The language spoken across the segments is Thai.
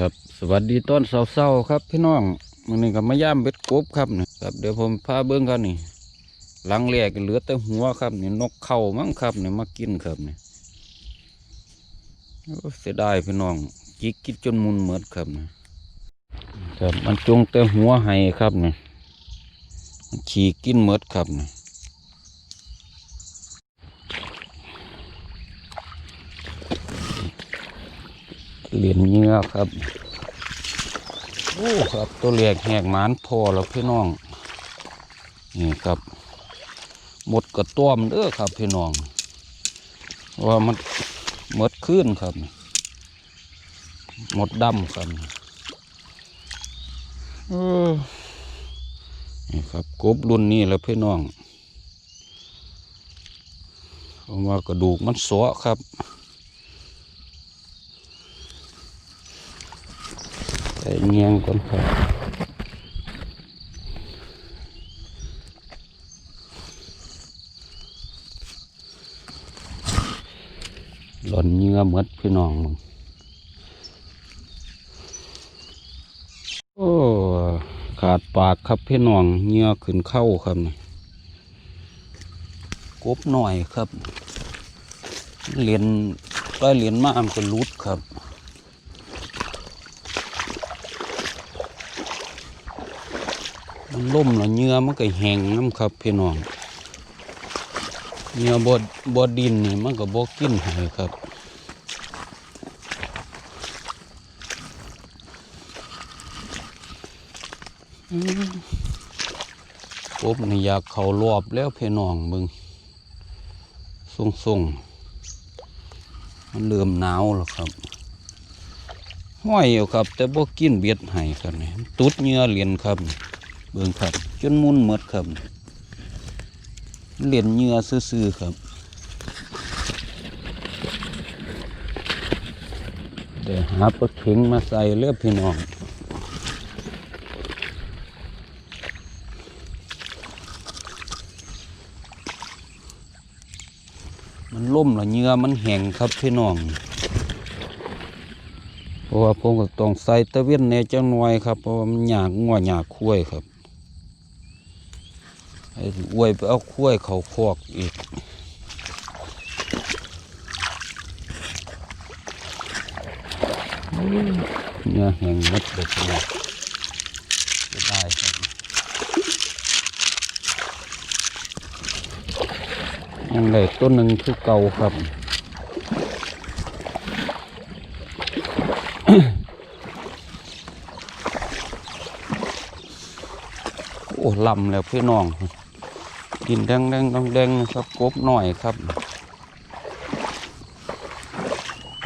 ครับสวัสดีต้นเศร้าๆครับพี่น้องมันนี่ก็มาย่ามเบ็ดกบครับนี่ครับเดี๋ยวผมพาเบิ้องครับนี่หลังแรกเหลือแต่หัวครับนี่นกเข่ามั้งครับนี่มากินครับนี่เสียดายพี่น้องกิกกินจนมุนเหมือดครับนี่ครับมันจงแต่หัวให้ครับนี่มันขี่กินเหมือดครับนี่ เหรียญเนื้อครับโอ้ครับตัวเล็กแหกหมานพอแล้วพี่น้อง นี่ครับ หมดกระต้อมเด้อครับพี่น้อง ว่ามันหมดขึ้นครับ หมดดำครับนี่ครับกบรุ่นนี้แล้วพี่น้องว่ากระดูกมันสวครับ ส่เงียงก่อนครับหล่นเหงือหมดพี่น้องมึงโอ้ขาดปากครับพี่น้องเหงือขึ้นเข้าครับนี่กบหน่อยครับ เหรียญได้เหรียญมาอันก็รุดครับ มันล่มแล้วเนื้อมันก็แห้งน้ำครับพี่น้องเนื้อบดบดดินนี่มันก็บกกินให้ครับอืมผมนี่อยากเขารอบแล้วพี่น้องมึงส่งส่งมันเริ่มหนาวแล้วครับห้อยอยู่ครับ แต่บ่กินเบียดให้ครับนี่ตุดเหนื้อเหรียญครับ เบิ่งครับ จนมุนหมดครับเหรียญเหงื่อซื่อๆครับเดี๋ยวหาปลาเข็งมาใส่เลือพี่น้องมันล่มแล้วเหงื่อมันแห้งครับพี่น้องเพราะว่าผมก็ต้องใส่ตะเวียนในจังหน่อยครับเพราะว่ามันหยากงัวหยากคุ้ยครับ ไอ้อวยไปเอาคุ้ยเขาคอกอีกเนื้อแห้งหมดเลยทีเดียวจะได้ครับยังไงต้นหนึ่งคือเก่าครับโอ้ลำแล้วพี่น้อง กินแดงแดงแดงครับกบหน่อยครับ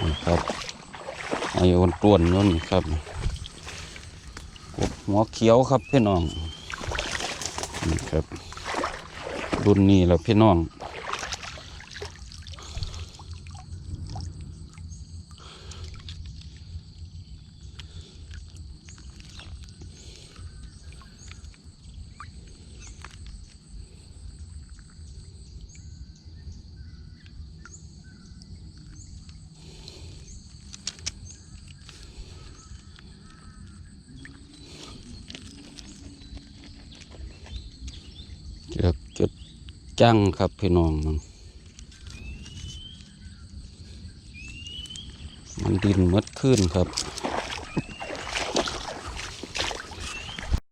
นี่ครับไอ้อ้วนต้วนนู่นครับกบหัวเขียวครับพี่น้องนี่ครับรุ่นนี้แล้วพี่น้อง กือบจุดจังครับพี่น้องมันมันดินหมดขึ้นครับ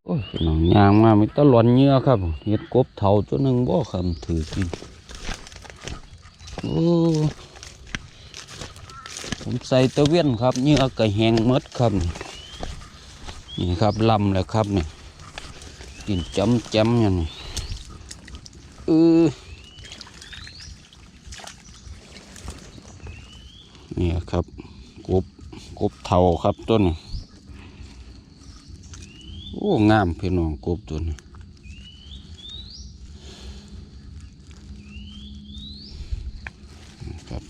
โอ้ยพี่น้องยางมามีตหลอนเหงื่อครับเห็ดกบเถาตัวหนึ่งบ่คำถือกินโอ้ผมใส่ตะเวียนครับเหงื่อก็แหงหมดครับนี่ครับลำแล้วครับนี่กินจำจำอย่างนี้ เออนี่ครับกบกบเทาครับต้นนี้โอ้งามพี่น้องกบตัวนี้ครับ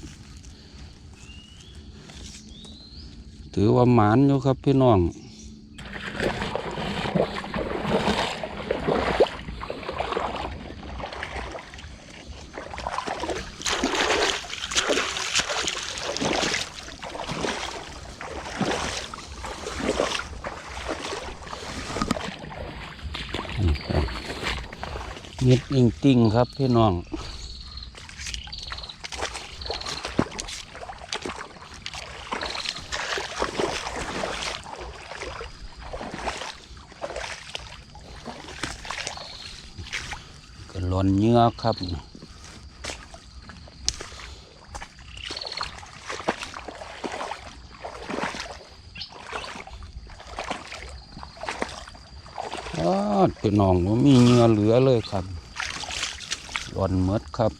ถือว่าหมานอยู่ครับพี่น้อง นิดอิงติงครับพี่น้องก็หล่นเนื้อครับ อ้าวพี่น้องว่ามีเงื่อเหลือเลยครับหล่นหมดครับ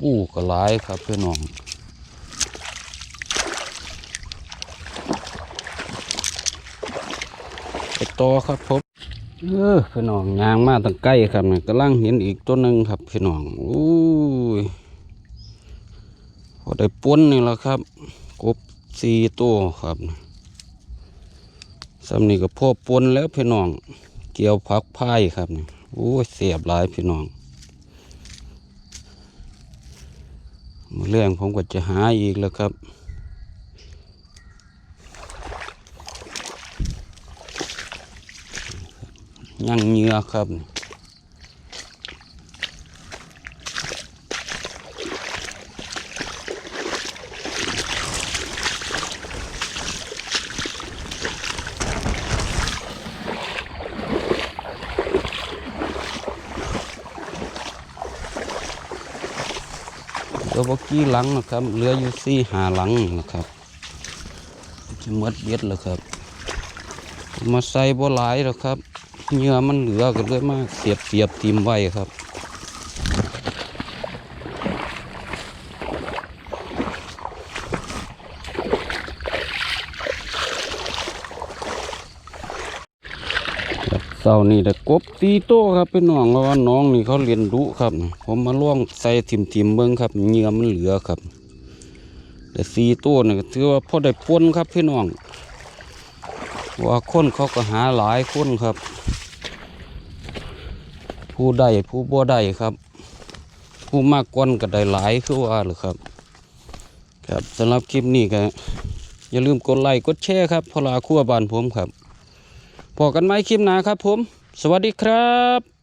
ปูก็หลายครับพี่น้องไปต่อครับผมเออพี่น้องยางมาตั้งใกล้ครับนี่กำลังเห็นอีกตัวหนึ่งครับพี่น้องอู้ยพอได้ป้นนี่แหละครับ กบ สี่ตัวครับสำนี่ก็พ่อปนแล้วพี่น้อง เกี่ยวพักพายครับนี่โอ้ยเสียบหลายพี่น้องมือเรื่องผมก็จะหาอีกแล้วครับ ยังเงือครับนี่ ดี๋ยวบกี้หลังนะครับเหลืออยู่สี่หาหลังนะครับจะมดเย็ดแล้วครับ มาใส่บ่หลายแล้วครับเหงื่อมันเหลือกันเลยมากเสียบเสียบทีมไว้ครับ เสานี่แต่กบตีโต้ครับเป็นน้องเพราะว่าน้องนี่เขาเรียนรู้ครับ ผมมาล่วงใส่ทิมทิมๆเบิ้งครับเหงื่อมันเหลือครับ แต่สีโต้นี่ก็ถือว่าพอได้ปนครับพี่น้องว่าคนเขาก็หาหลายคนครับ ผู้ใดผู้บ่ได้ครับ ผู้มากกวนก็ได้หลายคือว่าหรือครับ ครับสำหรับคลิปนี้ก็อย่าลืมกดไลค์กดแชร์ครับพลาคั่วบานผมครับ พอกันไหมคลิปหน้าครับผม สวัสดีครับ